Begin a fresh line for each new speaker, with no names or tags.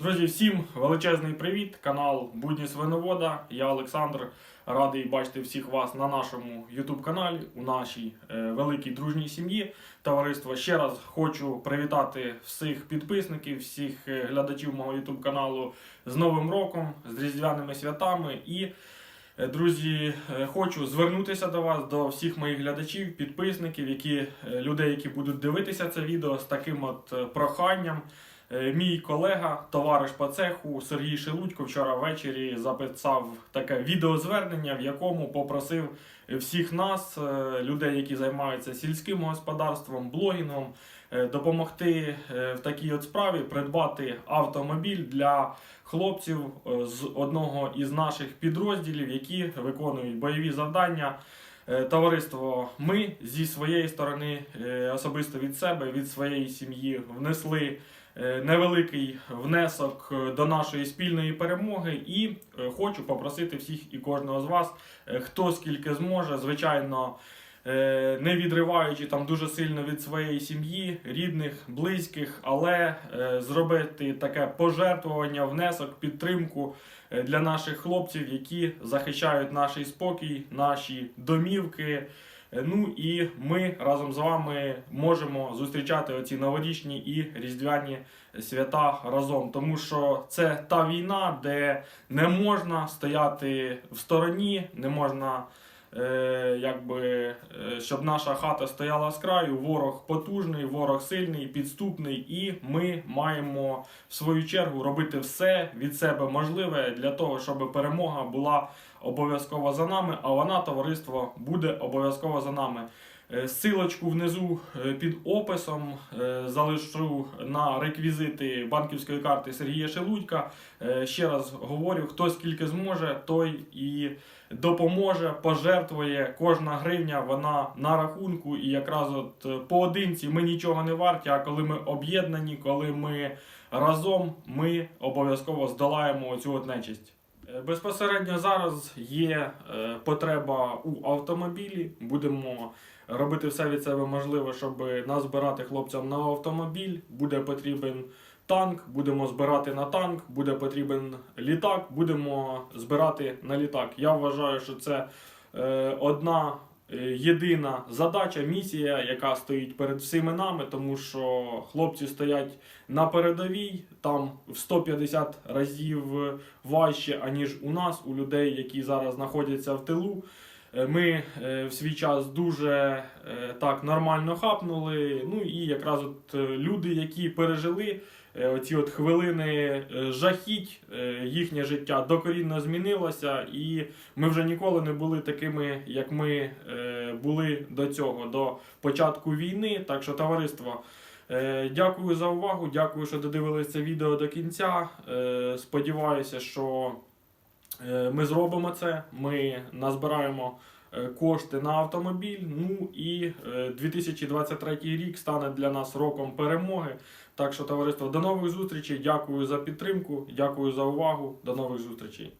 Друзі, всім величезний привіт! Канал Будні Свиновода. Я Олександр. Радий бачити всіх вас на нашому YouTube каналі, у нашій е, великій дружній сім'ї. Товариство ще раз хочу привітати всіх підписників, всіх е, глядачів мого YouTube каналу з Новим роком, з різдвяними святами. І, е, друзі, е, хочу звернутися до вас, до всіх моїх глядачів, підписників, які, е, людей, які будуть дивитися це відео з таким от е, проханням. Е, Мій колега, товариш по цеху Сергій Шелудько вчора ввечері записав таке відеозвернення, в якому попросив всіх нас, е, людей, які займаються сільським господарством, блогінгом, е, допомогти в такій от справі придбати автомобіль для хлопців з одного із наших підрозділів, які виконують бойові завдання. Е, Товариство, ми зі своєї сторони, е, особисто від себе, від своєї сім'ї, внесли е, невеликий внесок до нашої спільної перемоги. І хочу попросити всіх і кожного з вас, хто скільки зможе, звичайно. Е, Не відриваючи там дуже сильно від своєї сім'ї, рідних, близьких, але е, зробити таке пожертвування, внесок, підтримку е, для наших хлопців, які захищають наш спокій, наші домівки. Ну і ми разом з вами можемо зустрічати оці новорічні і різдвяні свята разом, тому що це та війна, де не можна стояти в стороні, не можна. Е, якби, е, щоб наша хата стояла з краю, ворог потужний, ворог сильний, підступний, і ми маємо в свою чергу робити все від себе можливе для того, щоб перемога була обов'язково за нами, а вона, товариство, буде обов'язково за нами. Е, Силочку внизу е, під описом е, залишу на реквізити банківської карти Сергія Шелудька. Ще раз говорю, хто скільки зможе, той і допоможе, пожертвує. Кожна гривня вона на рахунку, і якраз от поодинці ми нічого не варті. А коли ми об'єднані, коли ми разом, ми обов'язково здолаємо оцю от нечисть. Е, Безпосередньо зараз є е, потреба у автомобілі. Будемо робити все від себе можливе, щоб назбирати хлопцям на автомобіль. Буде потрібен танк, будемо збирати на танк, буде потрібен літак, будемо збирати на літак. Я вважаю, що це е, одна єдина задача, місія, яка стоїть перед всіми нами, тому що хлопці стоять на передовій, там в 150 разів важче, аніж у нас, у людей, які зараз знаходяться в тилу. Е, Ми е, в свій час дуже е, так нормально хапнули. Ну і якраз от люди, які пережили оці от хвилини жахіть, їхнє життя докорінно змінилося, і ми вже ніколи не були такими, як ми були до цього, до початку війни. Так що, товариство. Дякую за увагу, дякую, що додивилися це відео до кінця. Сподіваюся, що ми зробимо це. Ми назбираємо е, кошти на автомобіль. Ну і е, 2023 рік стане для нас роком перемоги. Так що, товариство, до нових зустрічей. Дякую за підтримку, дякую за увагу. До нових зустрічей.